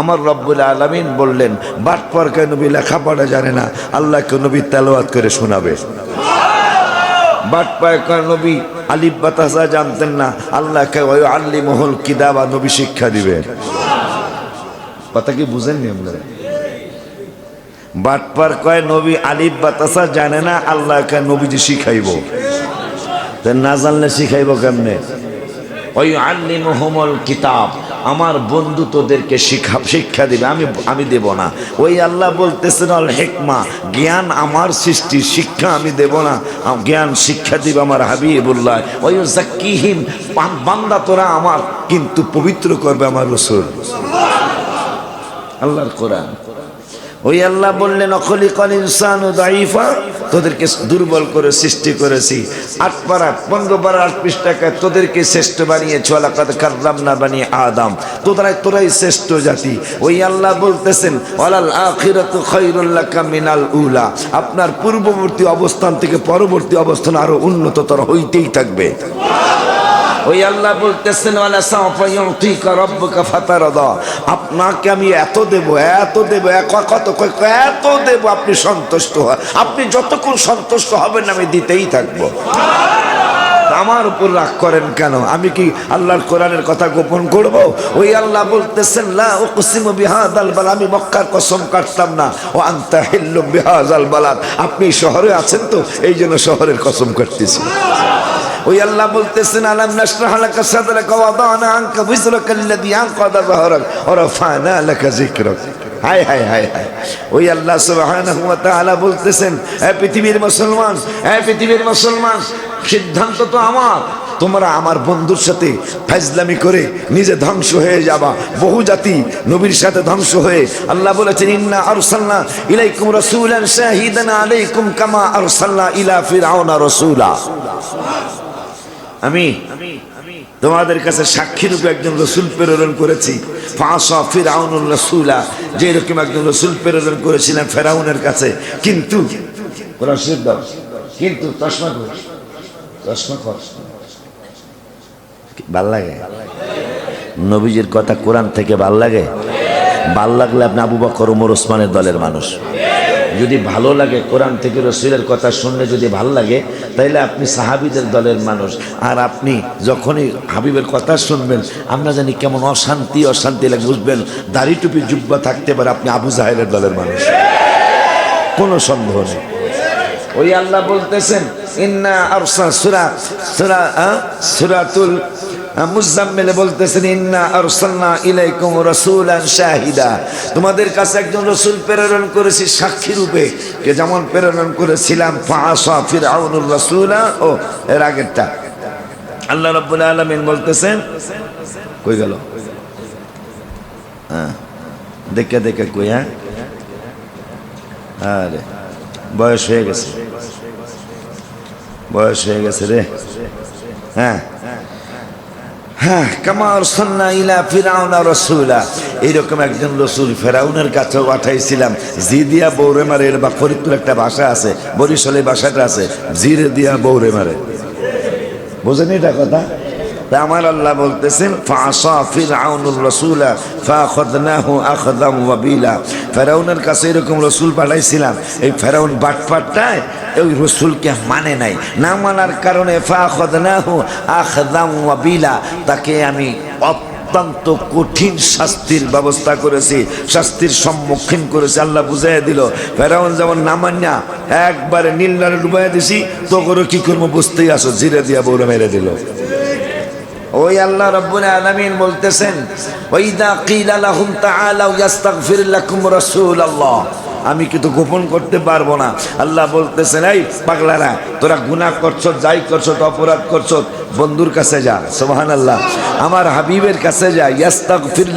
আমার রব্বুল আলমিন বললেন বাটপরকে নবী লেখাপড়া জানে না, আল্লাহকে নবী তেলাওয়াত করে শোনাবে। বাটপায়কার নবী আলিফ বাতাসা জানতেন না, আল্লাহকে আল্লি মহল কিদাবা নবী শিক্ষা দিবে। কথা কি বুঝেননি আপনারা? বাটপার কয় নবী আলিফ বাতাসা জানে না, আল্লাহকে নবীজি শিখাইব। না জানলে শিখাইব কেমনে? কিতাব। আমার বন্ধু তোদেরকে শিক্ষা দিবে, আমি আমি দেব না। ওই আল্লাহ বলতেছেন অল হেকমা, জ্ঞান আমার সৃষ্টি, শিক্ষা আমি দেব না। জ্ঞান শিক্ষা দিবে আমার হাবিবুল্লাহ। ওই জাকিহিম বান্দা তোরা আমার কিন্তু পবিত্র করবে আমার রসুল। আল্লাহর কোরআন। ওই আল্লাহ বললেন অখলি কল ইনসান ও দাইফা তোদেরকে দুর্বল করে সৃষ্টি করেছি। আট পারা, পনেরো পারা, আট পৃষ্ঠাকায় তোদেরকে শ্রেষ্ঠ বানিয়েছ। আলাকাত কার্রাম না বানিয়ে আদাম। তোরাই তোরাই শ্রেষ্ঠ জাতি। ওই আল্লাহ বলতেছেন, ওয়ালাল আখিরাতু খায়রুল্লাকা মিনাল উলা। আপনার পূর্ববর্তী অবস্থান থেকে পরবর্তী অবস্থান আরও উন্নততর হইতেই থাকবে। ওই আল্লাহ বলতেছেন আপনাকে আমি এত দেব এত দেব কত এত দেব আপনি সন্তুষ্ট হন আপনি যতক্ষণ সন্তুষ্ট হবেন আমি দিতেই থাকব। আমার উপর রাগ করেন কেন? আমি কি আল্লাহর কোরআনের কথা গোপন করব? ওই আল্লাহ বলতেছেন, লা উকসিমু বিহাদাল বালাদ। আমি মক্কার কসম কাটতাম না। ও আনতা হিল্লু বিহাদাল বালাদ। আপনি শহরে আছেন তো, এই জন্য শহরের কসম কাটতেছি। ওই আল্লাহ বলতেছেন, আলাম নাশরাহ লাকা সাদরাকা ওয়া দানা আনকা বিজরাকা আল্লাযী আনকাদা যাহরাক ওয়া রাফা'না লাকা যিকরাক। হায় হায় হায় হায়। ওই আল্লাহ সুবহানাহু ওয়া তাআলা বলতেছেন, হে পৃথিবীর মুসলমান, হে পৃথিবীর মুসলমান, সিদ্ধান্ত তো আমার। তোমরা আমার বন্ধুর সাথে ফাজলামি করে নিজে ধ্বংস হয়ে যাবা। বহু জাতি নবীর সাথে ধ্বংস হয়ে আল্লাহ বলেছেন, ইন্না আরসালনা ইলাইকুম রাসূলান শাহিদান আলাইকুম কামা আরসালনা ইলা ফিরআউনা রাসূলা। আমি তোমাদের কাছে সাক্ষী রূপে একজন রসুল প্রেরণ করেছি। ফাঁসা ফিরাউনুল রসুলা, যে এরকম একজন রসুল প্রেরণ করেছিলেন ফেরাউনের কাছে। কিন্তু কিন্তু ভালো লাগে? নবীজির কথা কোরআন থেকে ভালো লাগে? ভালো লাগলে আপনি আবু বকর ওমর ওসমানের দলের মানুষ। যদি ভালো লাগে কোরআন থেকে রসুলের কথা শুনলে যদি ভালো লাগে, তাইলে আপনি সাহাবিদের দলের মানুষ। আর আপনি যখনই হাবিবের কথা শুনবেন, আমরা জানি কেমন অশান্তি অশান্তি লাগে বুঝবেন, দাড়ি টুপি জুব্বা থাকতে পারে, আপনি আবু জাহেলের দলের মানুষ। কোনো সন্দেহ নেই। ওই আল্লাহ বলতেছেন, ইন্না আরসা সুরা সুরা সুরাতুল মুজাম্মিলে বলতেছেন, ইন্না আরসালনা ইলাইকুম রাসূলান শাহিদা। তোমাদের কাছে একজন রাসূল প্রেরণ করেছি সাক্ষী রূপে। কে যেমন প্রেরণ করেছিলাম, ফাআসা ফিরআউনুর রাসূলা ও এর আগেরটা। আল্লাহ রাব্বুল আলামিন বলতেছেন, কই গেল? হ্যাঁ দেখে দেখে কই হ্যাঁ? আরে, বয়স হয়ে গেছে। বয়স হয়ে গেছে রে। হ্যাঁ। হ্যাঁ কামার সন্না ইলা ফিরাউনা রসুলা। এইরকম একজন রসুল ফেরাউনের কাছেও পাঠাইছিলাম। জি দিয়া বৌরে মারে, এর বা ফরিদপুর একটা ভাষা আছে, বরিশালে ভাষাটা আছে, জিরে দিয়া বৌরে মারে। বোঝেন এটা কথা? আমার আল্লাহ বলতেছেন ফাসা ফিরআউনুর রাসূলা ফাখাযনাহু আখযাম ওয়াবিলা। ফেরাউনের কাছে এরকম রসুল পাঠাইছিলাম। এই ফেরাউন বাটপাটটায় ওই রসুলকে মানে নাই। না মানার কারণে ওয়াবিলা তাকে আমি অত্যন্ত কঠিন শাস্তির ব্যবস্থা করেছি, শাস্তির সম্মুখীন করেছি, আল্লাহ বুঝাই দিল, ফেরাউন যেমন নামান্যা একবারে নীল নারে ডুবাই দিছি তো করে কি করব বুঝতেই আসো, জিরে দিয়া বউরে মেরে দিল। ওই আল্লাহ রব্বুল আলামিন বলতেছেন ওই ওইদা কিলা লাহুম তাআলাউ ইয়াস্তাগফির লাকুম রাসূলুল্লাহ। আমি কিন্তু গোপন করতে পারব না। আল্লাহ বলতেছেন, এই পাগলারা, তোরা গুনাহ করছ, যাই করছ অপরাধ করছ, বন্ধুর কাছে যা। সোহান আল্লাহ আমার হাবিবের কাছে যা, ইয়াস্তাগফির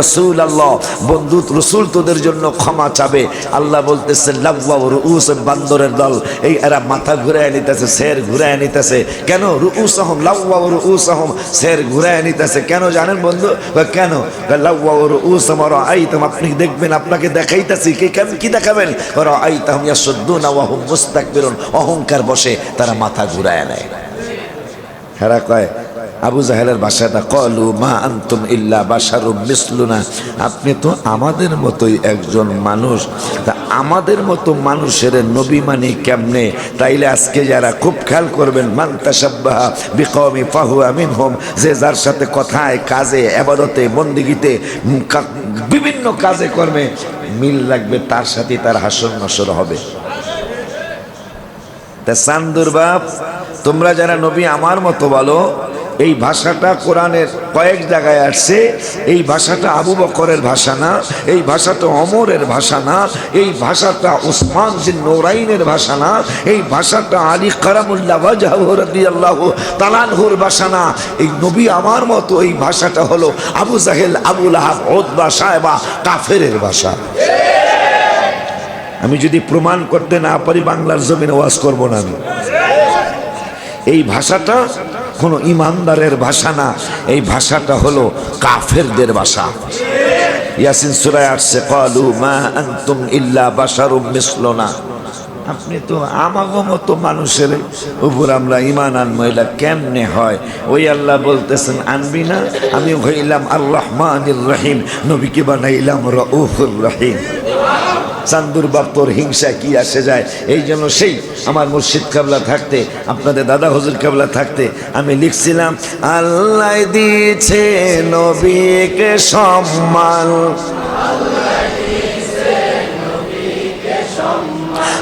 রসুল আল্লাহ বন্ধু, রসুল তোদের জন্য ক্ষমা চাবে। আল্লাহ বলতেছে লাব্বা রুউস বান্দরের দল। এই এরা মাথা ঘুরায় নিতেছে, শের ঘুরায় নিতেছে। কেন? রুউস আহম লাব্বা রুউস আহম শের ঘুরায় নিতেছে। কেন জানেন বন্ধু? কেন? লাব্বা রুউস আমার আইতাম, আপনি দেখবেন, আপনাকে দেখাইতেছি, কি কেন কি দেখাবেন? ওরা আইতাম ইয়াসুদ্দুনা ওয়া হুম মুস্তাকবিরুন। অহংকার বসে তারা মাথা ঘুরায় নেয়। হেরা কয়, আবু জাহেলের ভাষাটা কলু মা আন্তুম ইল্লা বাসারু মিসলুনা। আপনি তো আমাদের মতোই একজন মানুষ। তা আমাদের মতো মানুষের নবী মানি কেমনে? তাইলে আজকে যারা খুব খেয়াল করবেন, মান তাসাব্বাহা ফাহু আমিন হোম যে যার সাথে কথায়, কাজে, আবাদতে, বন্দিগিতে বিভিন্ন কাজে কর্মে মিল রাখবে তার সাথে তার হাসর নসর হবে। তা সান্দুর বাপ, তোমরা যারা নবী আমার মতো বলো এই ভাষাটা কোরআনের কয়েক জায়গায় আসছে। এই ভাষাটা আবু বকরের ভাষা না, এই ভাষাটা অমরের ভাষা না, এই ভাষাটা ওসমান জিন নোরাইনের ভাষা না, এই ভাষাটা আলী কারামুল্লাহ তালানহুর ভাষা না। এই নবী আমার মতো এই ভাষাটা হলো আবু জাহেল আবুল আহাব সাহেবা কাফেরের ভাষা। আমি যদি প্রমাণ করতে না পারি, বাংলার জমিনে ওয়াজ করব না আমি। এই ভাষাটা কোনো ইমানদারের ভাষা না। এই ভাষাটা হলো কাফেরদের ভাষা। ইয়াসিন সুরায় আসছে, কলু মা আনতুম ইল্লা বাশারুম মিসলুনা। আপনি তো আমাগো মতো মানুষের উপর আমরা ইমান আনব, এটা কেমনে হয়? ওই আল্লাহ বলতেছেন, আনবি না? আমি হইলাম আর রহমানির রহিম। নবীকে বানাইলাম রহিম। চান্দুর বাপ্পর হিংসা কি আসে যায়? এই জন্য সেই আমার মুর্শিদ কাবলা থাকতে, আপনাদের দাদা হজুর কাবলা থাকতে আমি লিখছিলাম, আল্লাহ দিয়েছে নবীকে সম্মান।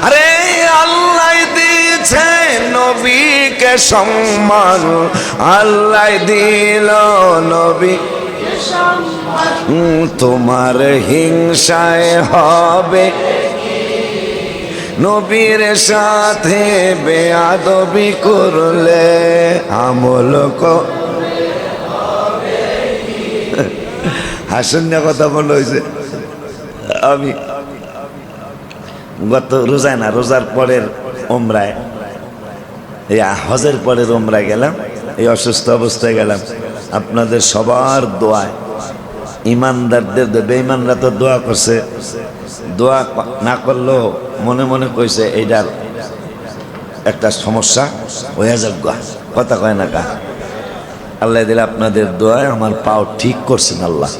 আরে, আল্লাহ দিয়েছে নবীকে সম্মান। আল্লাহ দিল নবী তোমার হিংসায় হবে। নবীর সাথে বেয়াদবি করলে আমল ক- হাসুন না কথা বলা হয়েছে। আমি গত রোজায় না, রোজার পরের ওমরায় এই হজের পরের ওমরায় গেলাম, এই অসুস্থ অবস্থায় গেলাম। আপনাদের সবার দোয়ায়। ইমানদারদের বেঈমানরা তো দোয়া করছে। দোয়া না করলেও মনে মনে কইছে, এইটার একটা সমস্যা হয়ে যাক। কথা কয় না কা আল্লাহ দিলে আপনাদের দোয়ায় আমার পাও ঠিক করছেন আল্লাহ।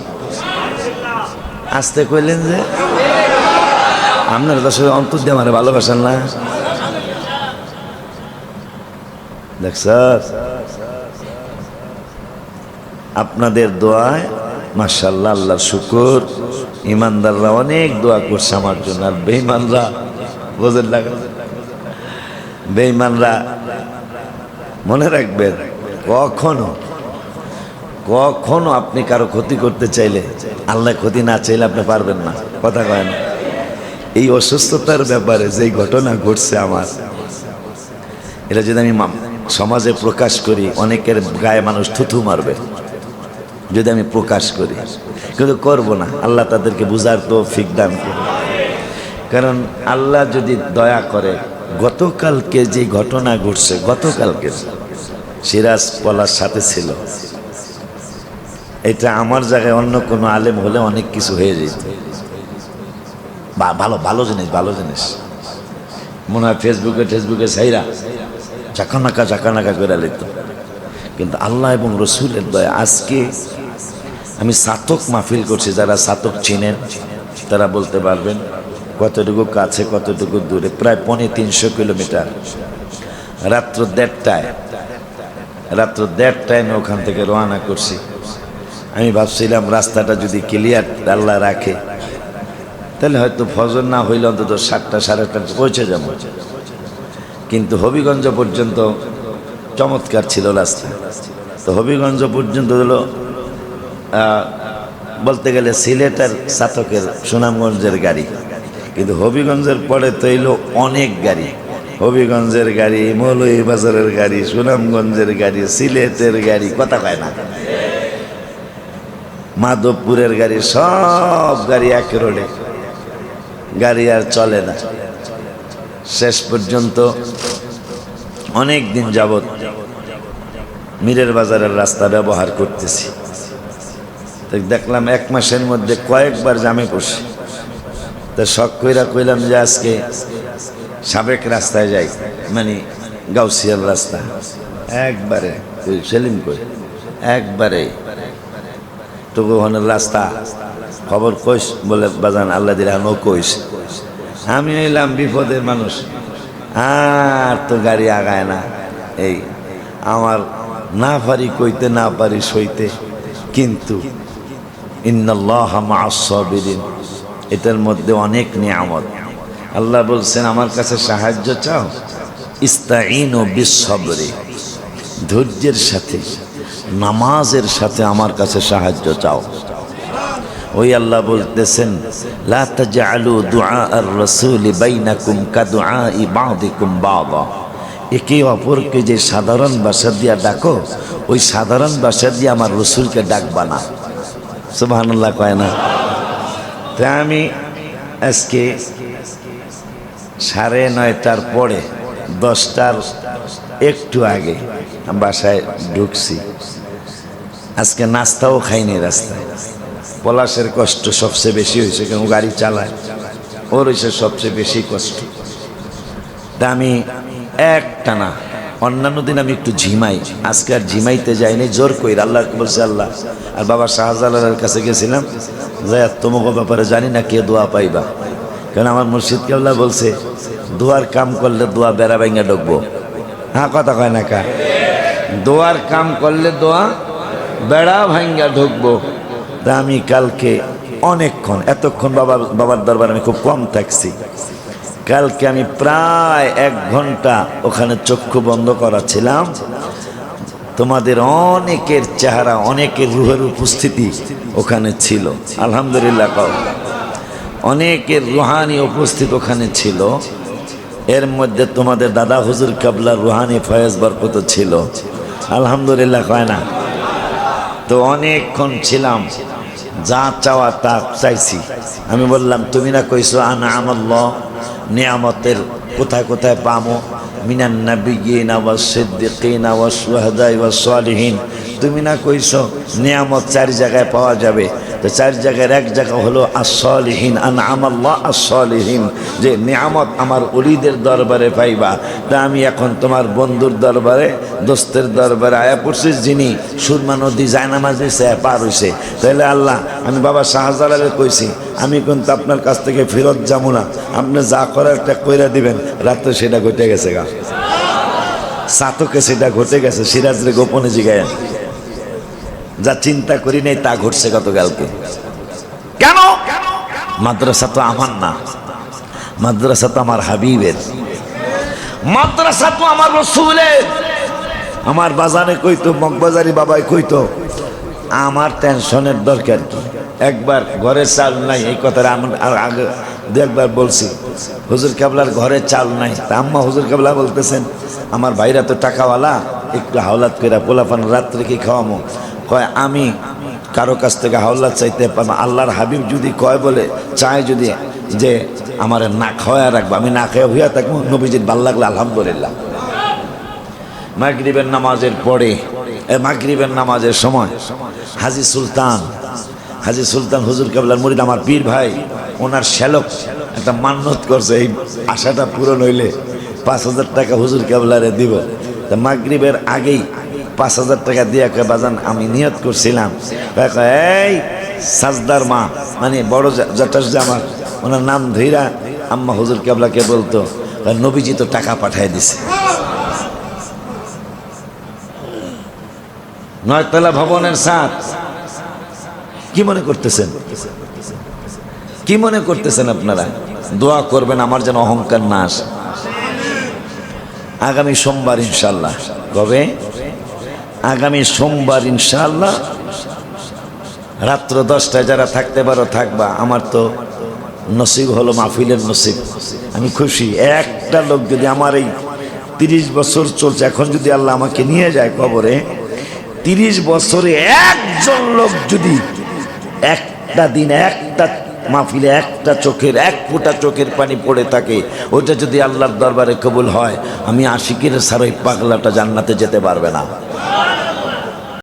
আসতে কইলেন যে, আপনার তো শুধু অন্তর দিয়ে আমার ভালোবাসেন না। দেখ স্যার। আপনাদের দোয়ায় মার্শাল্লাহ আল্লাহ শুকুর। ইমানদাররা অনেক দোয়া করছে আমার জন্য। আর বেইমানরা বোঝেন না বেইমানরা মনে রাখবেন, কখনো কখনো আপনি কারও ক্ষতি করতে চাইলে আল্লাহ ক্ষতি না চাইলে আপনি পারবেন না। কথা কয় না এই অসুস্থতার ব্যাপারে যেই ঘটনা ঘটছে আমার, এটা যদি আমি সমাজে প্রকাশ করি, অনেকের গায়ে মানুষ থুথু মারবে। যদি আমি প্রকাশ করি। কিন্তু করব না। আল্লাহ তাদেরকে বুঝার তো দান করে কারণ আল্লাহ যদি দয়া করে, গতকালকে যে ঘটনা ঘটছে, গতকালকে সিরাজ পলার সাথে ছিল। এটা আমার জায়গায় অন্য কোনো আলেম হলে অনেক কিছু হয়ে যেত। বা ভালো ভালো জিনিস ভালো জিনিস। মনে হয় ফেসবুকে, টেসবুকে সাইরা চাকানাকা চাকানাকা করে লিখত কিন্তু আল্লাহ এবং রসুলের দয়া আজকে আমি সাতক মাহফিল করছি, যারা সাতক চিনেন, তারা বলতে পারবেন, কতটুকু কাছে, কতটুকু দূরে, প্রায় পনেরো তিনশো কিলোমিটার। রাত্র দেড়টায় রাত্র দেড়টায় আমি ওখান থেকে রওনা করছি। আমি ভাবছিলাম রাস্তাটা যদি ক্লিয়ার আল্লাহ রাখে, তাহলে হয়তো ফজর না হইলে অন্তত সাতটা, সাড়ে আটটা পৌঁছে যাব। কিন্তু হবিগঞ্জ পর্যন্ত চমৎকার ছিল রাস্তা তো হবিগঞ্জ পর্যন্ত হলো বলতে গেলে সিলেটের সাতকের সুনামগঞ্জের গাড়ি। কিন্তু হবিগঞ্জের পরে তো এলো অনেক গাড়ি। হবিগঞ্জের গাড়ি মৌলভীবাজারের গাড়ি, সুনামগঞ্জের গাড়ি, সিলেটের গাড়ি, কথা কয় না। মাধবপুরের গাড়ি, সব গাড়ি এক রোডে। গাড়ি আর চলে না। শেষ পর্যন্ত অনেক দিন যাবৎ মীরের বাজারের রাস্তা ব্যবহার করতেছি। তো দেখলাম এক মাসের মধ্যে কয়েকবার জামে পড়ছি। তা শখ কইরা কইলাম যে আজকে সাবেক রাস্তায় যাই মানে গাউসিয়ার রাস্তা। একবারে সেলিম কই? একবারে। টুকু হনের রাস্তা, খবর কইস বলে, বাজান আল্লাহ দিলা নো কইস। আমি এলাম বিপদের মানুষ। আর তো গাড়ি আগায় না। এই, আমার না পারি কইতে, না পারি সইতে, কিন্তু এটার মধ্যে অনেক নিয়ামত। আল্লাহ বলছেন, আমার কাছে সাহায্য চাও? ইস্তাইন ও বিশ্বরে ধৈর্যের সাথে, নামাজের সাথে আমার কাছে সাহায্য চাও। ওই আল্লাহ বলতেছেন বাযা একে অপরকে যে সাধারণ ভাষা দিয়া ডাকো, ওই সাধারণ ভাষা দিয়ে আমার রসুলকে ডাকবা না। সুবহানাল্লাহ কয় না। তা আমি আজকে সাড়ে নয়টার পরে, দশটার একটু আগে বাসায় ঢুকছি। আজকে নাস্তাও খাইনি রাস্তায়। পলাশের কষ্ট সবচেয়ে বেশি হয়েছে কেন? গাড়ি চালায়। ওর হয়েছে সবচেয়ে বেশি কষ্ট। তা আমি একটা না অন্যান্য দিন আমি একটু ঝিমাই। আজকে আর ঝিমাইতে যাইনি, জোর কই আল্লাহ বলছে, আল্লাহ। আর বাবা শাহজালালের কাছে গেছিলাম। যে তোমাকে ব্যাপারে জানি না কে দোয়া পাইবা। কারণ আমার মুর্শিদ কেবলা বলছে, দোয়ার কাম করলে দোয়া বেড়া ভেঙে ঢুকবো। হ্যাঁ কথা কয় না কা? দোয়ার কাম করলে দোয়া বেড়া ভাঙ্গা ঢুকবো। তা আমি কালকে অনেকক্ষণ, এতক্ষণ বাবা বাবার দরবার আমি খুব কম থাকছি। কালকে আমি প্রায় এক ঘণ্টা ওখানে চক্ষু বন্ধ করা ছিলাম তোমাদের অনেকের চেহারা, অনেকের রুহের উপস্থিতি ওখানে ছিল। আলহামদুলিল্লাহ কও। অনেকের রুহানি উপস্থিত ওখানে ছিল। এর মধ্যে তোমাদের দাদা হুজুর কাবলা রুহানি ফয়েজ বরকত ছিল। আলহামদুলিল্লাহ কয় না? তো অনেকক্ষণ ছিলাম। যা চাওয়া তা চাইছি। আমি বললাম, তুমি না কইছো, আনা আমল্লাহ, নিয়ামতের কোথায় কোথায় পামো? মিনান নাবিগিন ওয়াস সিদ্দিকিন ওয়াস শুহাদা ওয়াস সালিহিন। তুমি না কইছো, নিয়ামত চার জায়গায় পাওয়া যাবে। তো চার জায়গার এক জায়গা হলো আসলিহীন আন আমাল্লাহ আসলিহীন যে নিয়ামত আমার অলিদের দরবারে পাইবা। তা আমি এখন তোমার বন্ধুর দরবারে, দোস্তের দরবারে আয়া পড়ছি, যিনি সুরমা নদী জায়নামাজ দিছে পার হইছে। তাহলে আল্লাহ, আমি বাবা শাহজালালে কইছি, আমি কিন্তু আপনার কাছ থেকে ফেরত যাব না। আপনি যা করার একটা কইরা দিবেন, রাত্রে সেটা ঘটে গেছে গা। সাতকে সেটা ঘটে গেছে, সিরাজরে গোপনে জিগায়। যা চিন্তা করি নাই তা ঘটছে গতকালকে। কেন? মাদ্রাসা তো আমার না মাদ্রাসা তো আমার হাবিবের। মাদ্রাসা তো আমার রসুলের। আমার বাজারে কইতো মগবাজারি বাবাই কইতো আমার টেনশনের দরকার কি? একবার ঘরে চাল নাই এই কথাটা আমার আর আগে দু একবার বলছি। হুজুর কাবলার ঘরে চাল নাই। তা আম্মা হুজুর কাবলা বলতেছেন আমার ভাইরা তো টাকাওয়ালা একটু হাওলাত করে পোলাপান রাত্রে কি খাওয়ামো? কয়, আমি কারও কাছ থেকে হাওলাত চাইতে পারব আল্লাহর হাবিব যদি কয় বলে, চায় যদি যে আমার না খাওয়া রাখব, আমি না খেয়ে হইয়া থাকব, নবীজির ভালো লাগলে আলহামদুলিল্লাহ। মাগরিবের নামাজের পরে মাগরিবের নামাজের সময়, হাজি সুলতান হাজি সুলতান হুজুর কাবলার মুরিদ আমার পীর ভাই, ওনার শ্যালক একটা মান্যত করছে, এই আশাটা পূরণ হইলে পাঁচ হাজার টাকা হুজুর কাবলারে দিব। তা মাগরিবের আগেই পাঁচ হাজার টাকা দিয়ে কে বাজান আমি নিয়ত করছিলাম। কয় কয়, এই সাজদার মা মানে বড় জটাস আমার ওনার নাম ধীরা আম্মা হুজুর কেবলাকে বলতো কয়, নবীজি তো টাকা পাঠায় দিছে। নয়তলা ভবনের সাথ কি মনে করতেছেন? কি মনে করতেছেন আপনারা? দোয়া করবেন আমার যেন অহংকার না আসে। আগামী সোমবার ইনশাল্লাহ কবে? আগামী সোমবার ইনশাল্লাহ রাত্র দশটায় যারা থাকতে পারো, থাকবা। আমার তো নসিব হলো মাহফিলের নসিব। আমি খুশি। একটা লোক যদি আমার এই তিরিশ বছর চলছে, এখন যদি আল্লাহ আমাকে নিয়ে যায় কবরে, তিরিশ বছরে একজন লোক যদি একটা দিন, একটা মাহফিলে একটা চোখের, এক ফোঁটা চোখের পানি পড়ে থাকে। ওটা যদি আল্লাহর দরবারে কবুল হয়, আমি আশিকের সারাই পাগলাটা জান্নাতে যেতে পারবে না।